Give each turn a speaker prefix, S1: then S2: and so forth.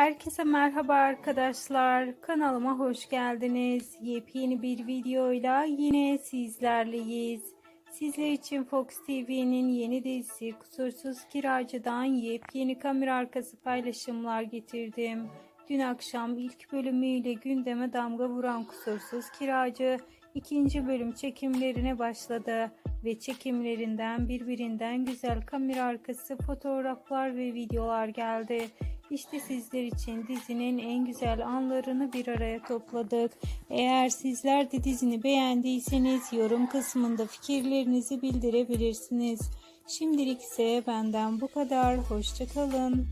S1: Herkese merhaba arkadaşlar. Kanalıma hoş geldiniz. Yepyeni bir videoyla yine sizlerleyiz. Sizler için Fox TV'nin yeni dizisi Kusursuz Kiracı'dan yepyeni kamera arkası paylaşımlar getirdim. Dün akşam ilk bölümüyle gündeme damga vuran Kusursuz Kiracı ikinci bölüm çekimlerine başladı ve çekimlerinden birbirinden güzel kamera arkası fotoğraflar ve videolar geldi. İşte sizler için dizinin en güzel anlarını bir araya topladık. Eğer sizler de dizini beğendiyseniz yorum kısmında fikirlerinizi bildirebilirsiniz. Şimdilik ise benden bu kadar. Hoşçakalın.